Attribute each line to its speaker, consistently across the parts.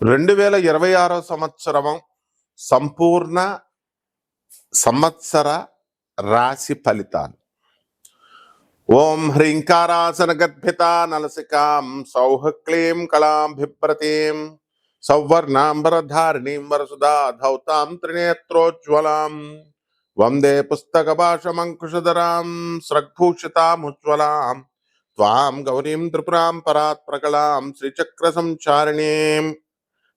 Speaker 1: రెండు వేల ఇరవై ఆరో సంవత్సరం సంపూర్ణ సంవత్సర రాశి ఫలితాలు. ఓం హ్రీంకారాసన గర్భిత నలసికాం సౌహ క్లీం కళాం సౌవర్ణాంబరధారిణీం వరసుదా ధౌతాం త్రినేత్రోజ్వలాం వందే పుస్తక భాషమంకుశధరాం స్రగ్భూషితాముజ్వలాం త్వాం గౌరీం త్రిపురాం పరాత్ ప్రకలాం శ్రీచక్ర సంచారిణీం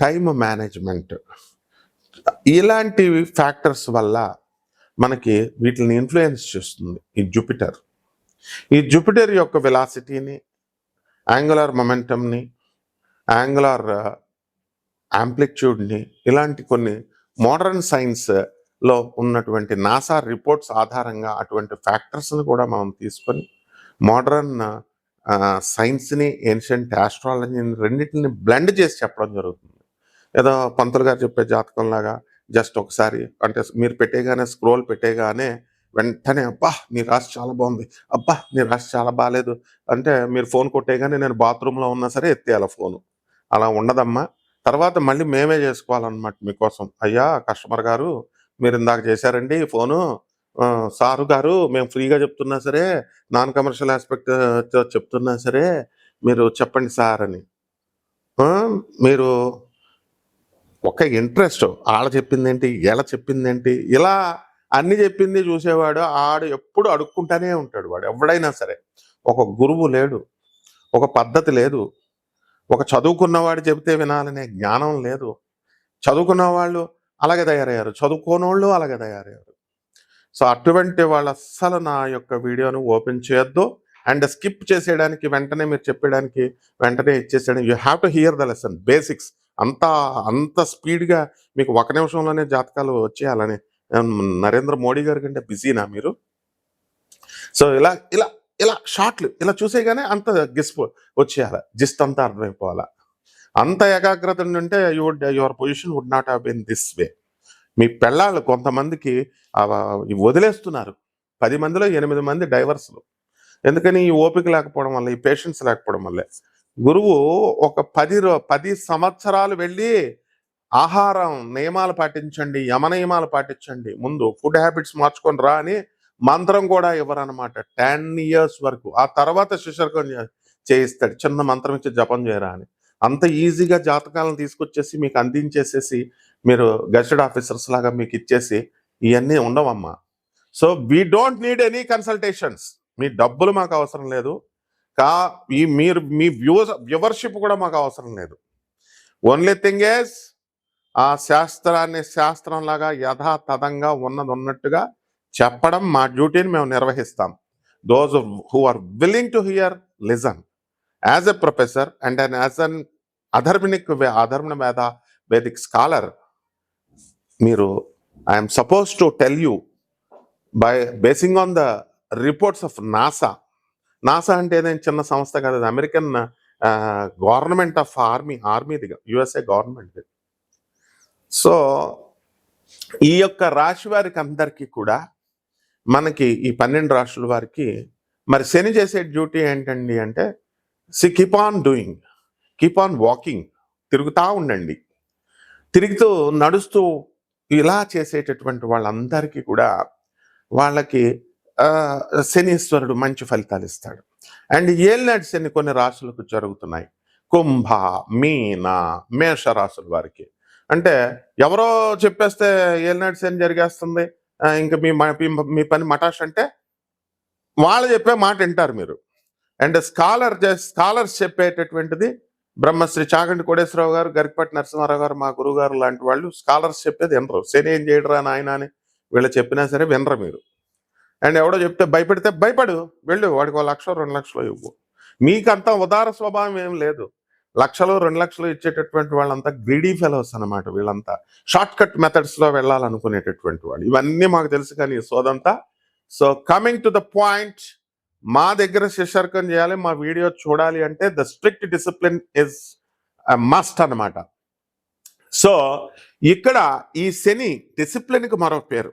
Speaker 1: టైం మేనేజ్మెంట్. ఇలాంటి ఫ్యాక్టర్స్ వల్ల మనకి వీటిని ఇన్ఫ్లుయెన్స్ చేస్తుంది ఈ జూపిటర్. ఈ జూపిటర్ యొక్క వెలాసిటీని యాంగులర్ మొమెంటమ్ని యాంగులర్ యాంప్లిట్యూడ్ని ఇలాంటి కొన్ని మోడర్న్ సైన్స్లో ఉన్నటువంటి నాసా రిపోర్ట్స్ ఆధారంగా అటువంటి ఫ్యాక్టర్స్ని కూడా మనం తీసుకొని మోడర్న్ సైన్స్ని ఏన్షియంట్ ఆస్ట్రాలజీని రెండింటిని బ్లెండ్ చేసి చెప్పడం జరుగుతుంది. ఏదో పంతులు గారు చెప్పే జాతకం లాగా జస్ట్ ఒకసారి అంటే మీరు పెట్టేగానే స్క్రోల్ పెట్టేగానే వెంటనే అబ్బా నీ రాశి చాలా బాగుంది అబ్బా నీ రాశి చాలా బాగాలేదు అంటే మీరు ఫోన్ కొట్టేగానే నేను బాత్రూంలో ఉన్నా సరే ఎత్తేయాలి ఫోను అలా ఉండదమ్మా. తర్వాత మళ్ళీ మేమే చేసుకోవాలన్నమాట మీకోసం. అయ్యా కస్టమర్ గారు మీరు ఇందాక చేశారండి ఫోను సారు గారు మేము ఫ్రీగా చెప్తున్నా సరే నాన్ కమర్షియల్ ఆస్పెక్ట్ చెప్తున్నా సరే మీరు చెప్పండి సార్ అని. మీరు ఒక ఇంట్రెస్ట్. ఆడ చెప్పిందేంటి ఎలా చెప్పింది ఏంటి ఇలా అన్ని చెప్పింది చూసేవాడు ఆడు ఎప్పుడు అడుక్కుంటానే ఉంటాడు వాడు ఎవడైనా సరే. ఒక గురువు లేడు ఒక పద్ధతి లేదు. ఒక చదువుకున్నవాడు చెబితే వినాలనే జ్ఞానం లేదు. చదువుకున్న వాళ్ళు అలాగే తయారయ్యారు చదువుకోనోళ్ళు అలాగే తయారయ్యారు. సో అటువంటి వాళ్ళు అస్సలు నా యొక్క వీడియోను ఓపెన్ చేయొద్దు. అండ్ స్కిప్ చేసేయడానికి వెంటనే మీరు చెప్పేయడానికి వెంటనే ఇచ్చేసేయడానికి you have to hear the lesson basics. అంత అంత స్పీడ్గా మీకు ఒక నిమిషంలోనే జాతకాలు వచ్చేయాలని నరేంద్ర మోడీ గారి కంటే బిజీనా మీరు? సో ఇలా ఇలా ఇలా షార్ట్లు ఇలా చూసేగానే అంత గిస్ప్ వచ్చేయాలి. జిస్ట్ అంతా అర్థమైపోవాలా? అంత ఏకాగ్రత ఉంటే you your position would not have been this way. మీ పెళ్ళాళ్ళు కొంతమందికి వదిలేస్తున్నారు. పది మందిలో ఎనిమిది మంది డైవర్స్లు. ఎందుకని ఈ ఓపిక లేకపోవడం వల్ల ఈ పేషెన్స్ లేకపోవడం వల్లే. గురువు ఒక పది రో- పది సంవత్సరాలు వెళ్ళి ఆహారం నియమాలు పాటించండి యమ నియమాలు పాటించండి. ముందు ఫుడ్ హ్యాబిట్స్ మార్చుకొని రా అని మంత్రం కూడా ఇవ్వరనమాట టెన్ ఇయర్స్ వరకు. ఆ తర్వాత శిశర్కం చేయిస్తాడు. చిన్న మంత్రం ఇచ్చి జపం చేయరా అని. అంత ఈజీగా జాతకాలను తీసుకొచ్చేసి మీకు అందించేసేసి మీరు గజెడ్ ఆఫీసర్స్ లాగా మీకు ఇచ్చేసి ఇవన్నీ ఉండవమ్మా. So we don't need any consultations మీ డబ్బులు మాకు అవసరం లేదు. కా ఈ మీరు మీ వ్యూస్ వ్యూవర్షిప్ కూడా మాకు అవసరం లేదు. ఓన్లీ థింగ్ ఏస్ ఆ శాస్త్రాన్ని శాస్త్రం లాగా యథాతథంగా ఉన్నది ఉన్నట్టుగా చెప్పడం మా డ్యూటీని మేము నిర్వహిస్తాం. Those who are willing to hear listen as a professor and and as an అధర్మినిక్ అధర్మ వేద వేదిక్ స్కాలర్ మీరు I am suppose to tell you by basing on the reports of NASA NASA అంటే ఏదైనా చిన్న సంస్థ కాదు అది అమెరికన్ గవర్నమెంట్ ఆఫ్ ఆర్మీ ఆర్మీది యుఎస్ఏ గవర్నమెంట్ సో ఈ యొక్క రాశి వారికి అందరికీ కూడా మనకి ఈ పన్నెండు రాశుల వారికి మరి శని చేసే డ్యూటీ ఏంటండి అంటే see keep on doing keep on walking తిరుగుతూ ఉండండి. తిరుగుతూ నడుస్తూ ఇలా చేసేటటువంటి వాళ్ళందరికీ కూడా వాళ్ళకి శనీశ్వరుడు మంచి ఫలితాలు ఇస్తాడు. అండ్ ఏలినాటి శని కొన్ని రాశులకు జరుగుతున్నాయి. కుంభ మీన మేష రాశుల వారికి. అంటే ఎవరో చెప్పేస్తే ఏలినాటి శని జరిగేస్తుంది. ఇంకా మీ మీ- పని మటాష్ అంటే వాళ్ళు చెప్పే మాట వింటారు మీరు. అండ్ స్కాలర్ స్కాలర్స్ చెప్పేటటువంటిది బ్రహ్మశ్రీ చాగంటి కోడేశ్వరరావు గారు గరికపట్టి నరసింహారావు గారు మా గురువు గారు లాంటి వాళ్ళు స్కాలర్స్ చెప్పేది వినరు. శని ఏం చేయడరా నాయన అని వీళ్ళు చెప్పినా సరే వినరు మీరు. అండ్ ఎవడో చెప్తే భయపెడితే భయపడు. వెళ్ళు వాడికి ఒక లక్ష రెండు లక్షలు ఇవ్వు. మీకంత ఉదార స్వభావం ఏం లేదు. లక్షలు రెండు లక్షలు ఇచ్చేటటువంటి వాళ్ళంతా గ్రీడీ ఫెలోస్ అన్నమాట వీళ్ళంతా. షార్ట్ కట్ మెథడ్స్లో వెళ్ళాలనుకునేటటువంటి వాళ్ళు. ఇవన్నీ మాకు తెలుసు కానీ ఈ సోదంతా so coming to the point మా దగ్గర శిశర్కం చేయాలి మా వీడియో చూడాలి అంటే the strict discipline is must అన్నమాట. సో ఇక్కడ ఈ శని డిసిప్లిన్కి మరో పేరు.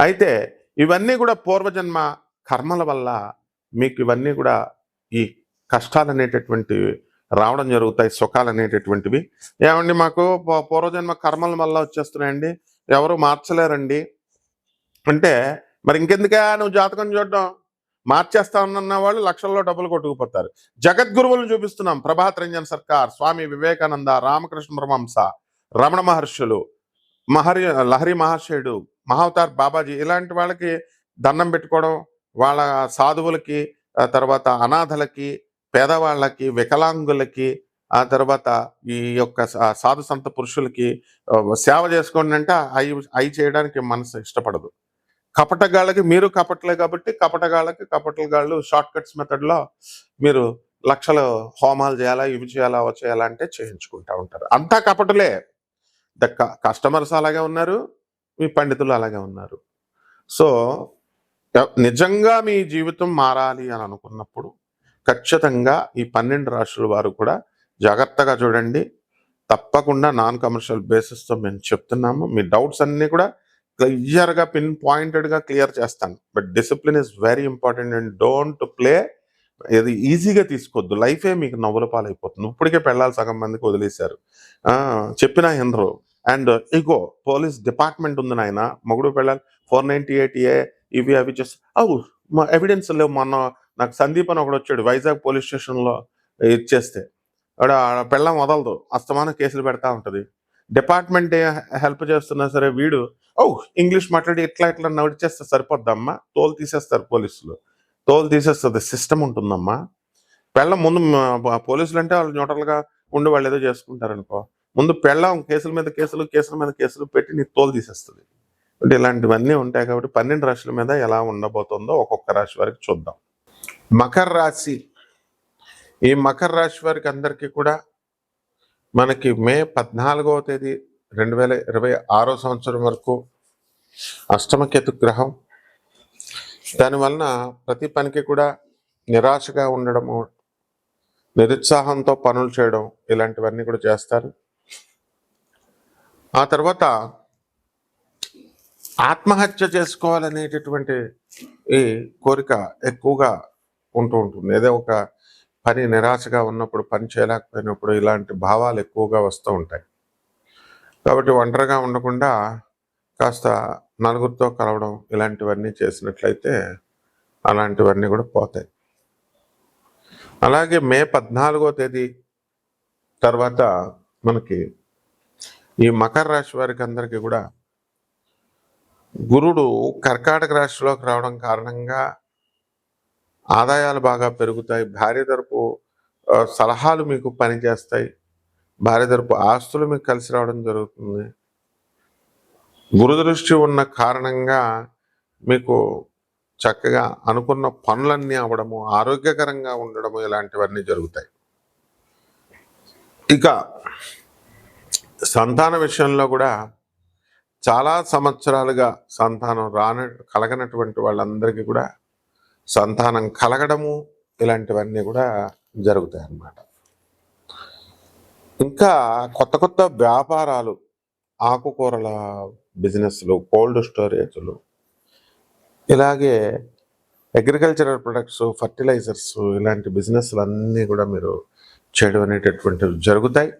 Speaker 1: అయితే ఇవన్నీ కూడా పూర్వజన్మ కర్మల వల్ల మీకు ఇవన్నీ కూడా ఈ కష్టాలు అనేటటువంటివి రావడం జరుగుతాయి సుఖాలు అనేటటువంటివి ఏమండి మాకు పూర్వజన్మ కర్మల వల్ల వచ్చేస్తున్నాయండి. ఎవరు మార్చలేరండి. అంటే మరి ఇంకెందుకే నువ్వు జాతకం చూడడం? మార్చేస్తానన్న వాళ్ళు లక్షల్లో డబ్బులు కొట్టుకుపోతారు. జగద్గురువులను చూపిస్తున్నాం. ప్రభాత్ రంజన్ సర్కార్ స్వామి వివేకానంద రామకృష్ణ పరమహంస రమణ మహర్షులు. మహరి లహరి మహాశయుడు మహావతార్ బాబాజీ ఇలాంటి వాళ్ళకి దండం పెట్టుకోవడం వాళ్ళ సాధువులకి తర్వాత అనాథలకి పేదవాళ్ళకి వికలాంగులకి ఆ తర్వాత ఈ యొక్క సా- సాధు సంత పురుషులకి సేవ చేసుకోండి అంటే అవి అవి చేయడానికి మనసు ఇష్టపడదు. కపటగాళ్ళకి మీరు కపటలే కాబట్టి కపటగాళ్ళకి కపటగాళ్ళు షార్ట్ కట్స్ మెథడ్లో మీరు లక్షలు హోమాలు చేయాలా ఇవి చేయాలా అవి చేయాలా అంటే చేయించుకుంటూ ఉంటారు. అంతా కపటలే. ద కస్టమర్స్ అలాగే ఉన్నారు మీ పండితులు అలాగే ఉన్నారు. సో నిజంగా మీ జీవితం మారాలి అని అనుకున్నప్పుడు ఖచ్చితంగా ఈ పన్నెండు రాష్ట్రాల వారు కూడా జాగ్రత్తగా చూడండి. తప్పకుండా నాన్ కమర్షియల్ బేసిస్తో మేము చెప్తున్నాము. మీ డౌట్స్ అన్నీ కూడా క్లియర్గా పిన్ పాయింటెడ్గా క్లియర్ చేస్తాను. But discipline is very important and don't play ఇది ఈజీగా తీసుకోవద్దు. లైఫే మీకు నవ్వుల పాలైపోతుంది. ఇప్పటికే పెళ్ళాలి సగం మందికి వదిలేశారు. చెప్పినా ఎందరు అండ్ ఇగో పోలీస్ డిపార్ట్మెంట్ ఉంది నాయన. మొగుడు పెళ్ళాలి ఫోర్ నైన్టీ ఎయిట్ ఏ ఇవి అవి చేసి అవు మా ఎవిడెన్స్ లేవు మొన్న నాకు సందీప్ అని ఒకడు వచ్చాడు వైజాగ్ పోలీస్ స్టేషన్లో ఇచ్చేస్తే ఆడ ఆడ పెళ్ళం వదలదు. అస్తమానం కేసులు పెడతా ఉంటది. డిపార్ట్మెంట్ హెల్ప్ చేస్తున్నా సరే వీడు ఓ ఇంగ్లీష్ మాట్లాడి ఇట్లా ఇట్లా నడిచేస్తే సరిపోద్దమ్మా. తోలు తీసేస్తారు పోలీసులు. తోలు తీసేస్తుంది సిస్టమ్ ఉంటుందమ్మా. పెళ్ళం ముందు పోలీసులు అంటే వాళ్ళు న్యూట్రల్గా ఉండి వాళ్ళు ఏదో చేసుకుంటారనుకో. ముందు పెళ్ళాం కేసుల మీద కేసులు కేసుల మీద కేసులు పెట్టి నీ తోలు తీసేస్తుంది. అంటే ఇలాంటివన్నీ ఉంటాయి కాబట్టి పన్నెండు రాశుల మీద ఎలా ఉండబోతుందో ఒక్కొక్క రాశి వారికి చూద్దాం. మకర రాశి. ఈ మకర రాశి వారికి అందరికీ కూడా మనకి మే పద్నాలుగవ తేదీ రెండు వేల ఇరవై ఆరో సంవత్సరం వరకు అష్టమకేతు గ్రహం. దానివలన ప్రతి పనికి కూడా నిరాశగా ఉండడము నిరుత్సాహంతో పనులు చేయడం ఇలాంటివన్నీ కూడా చేస్తారు. ఆ తర్వాత ఆత్మహత్య చేసుకోవాలనేటటువంటి ఈ కోరిక ఎక్కువగా ఉంటూ ఉంటుంది. ఏదో ఒక పని నిరాశగా ఉన్నప్పుడు పని చేయలేకపోయినప్పుడు ఇలాంటి భావాలు ఎక్కువగా వస్తూ ఉంటాయి. కాబట్టి ఒంటరిగా ఉండకుండా కాస్త నలుగురితో కలవడం ఇలాంటివన్నీ చేసినట్లయితే అలాంటివన్నీ కూడా పోతాయి. అలాగే మే పద్నాలుగో తేదీ తర్వాత మనకి ఈ మకర రాశి వారికి అందరికీ కూడా గురుడు కర్కాటక రాశిలోకి రావడం కారణంగా ఆదాయాలు బాగా పెరుగుతాయి. భార్య తరపు సలహాలు మీకు పనిచేస్తాయి. భార్య తరపు ఆస్తులు మీకు కలిసి రావడం జరుగుతుంది. గురుదృష్టి ఉన్న కారణంగా మీకు చక్కగా అనుకున్న పనులన్నీ అవ్వడము ఆరోగ్యకరంగా ఉండడము ఇలాంటివన్నీ జరుగుతాయి. ఇక సంతాన విషయంలో కూడా చాలా సంవత్సరాలుగా సంతానం రాని కలగనటువంటి వాళ్ళందరికీ కూడా సంతానం కలగడము ఇలాంటివన్నీ కూడా జరుగుతాయి అన్నమాట ఇంకా కొత్త కొత్త వ్యాపారాలు ఆకుకూరల బిజినెస్లు కోల్డ్ స్టోరేజ్లు ఇలాగే అగ్రికల్చరల్ ప్రొడక్ట్స్ ఫర్టిలైజర్స్ ఇలాంటి బిజినెస్లు అన్నీ కూడా మీరు చేయడం అనేటటువంటివి జరుగుతాయి.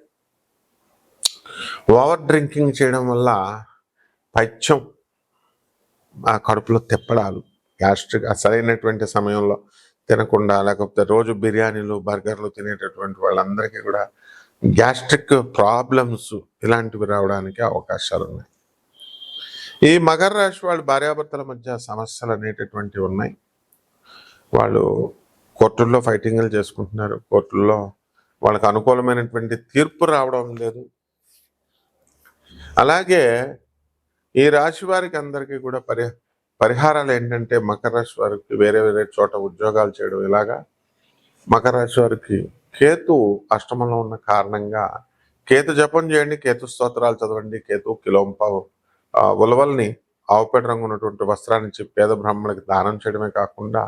Speaker 1: ఓవర్ డ్రింకింగ్ చేయడం వల్ల పైత్యం ఆ కడుపులో తిప్పడాలు గ్యాస్ట్రిక్ సరైనటువంటి సమయంలో తినకుండా లేకపోతే రోజు బిర్యానీలు బర్గర్లు తినేటటువంటి వాళ్ళందరికీ కూడా గ్యాస్ట్రిక్ ప్రాబ్లమ్స్ ఇలాంటివి రావడానికి అవకాశాలు ఉన్నాయి. ఈ మకర రాశి వాళ్ళు భార్యాభర్తల మధ్య సమస్యలు అనేటటువంటివి ఉన్నాయి. వాళ్ళు కోర్టుల్లో ఫైటింగ్లు చేసుకుంటున్నారు. కోర్టుల్లో వాళ్ళకు అనుకూలమైనటువంటి తీర్పు రావడం లేదు. అలాగే ఈ రాశి వారికి అందరికీ కూడా పరి పరిహారాలు ఏంటంటే మకర రాశి వారికి వేరే వేరే చోట ఉద్యోగాలు చేయడం ఇలాగా. మకర రాశి వారికి కేతు అష్టమంలో ఉన్న కారణంగా కేతు జపం చేయండి కేతు స్తోత్రాలు చదవండి కేతు కిలోంప ఉలవల్ని ఆవుపేట రంగు ఉన్నటువంటి వస్త్రాన్ని ఇచ్చి పేద బ్రాహ్మణులకి దానం చేయడమే కాకుండా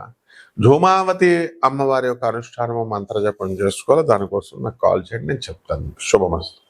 Speaker 1: ధూమావతి అమ్మవారి యొక్క అనుష్ఠానము మంత్ర జపం చేసుకోవాలి. దానికోసం నాకు కాల్ చేయండి నేను చెప్తాను. శుభమస్తు.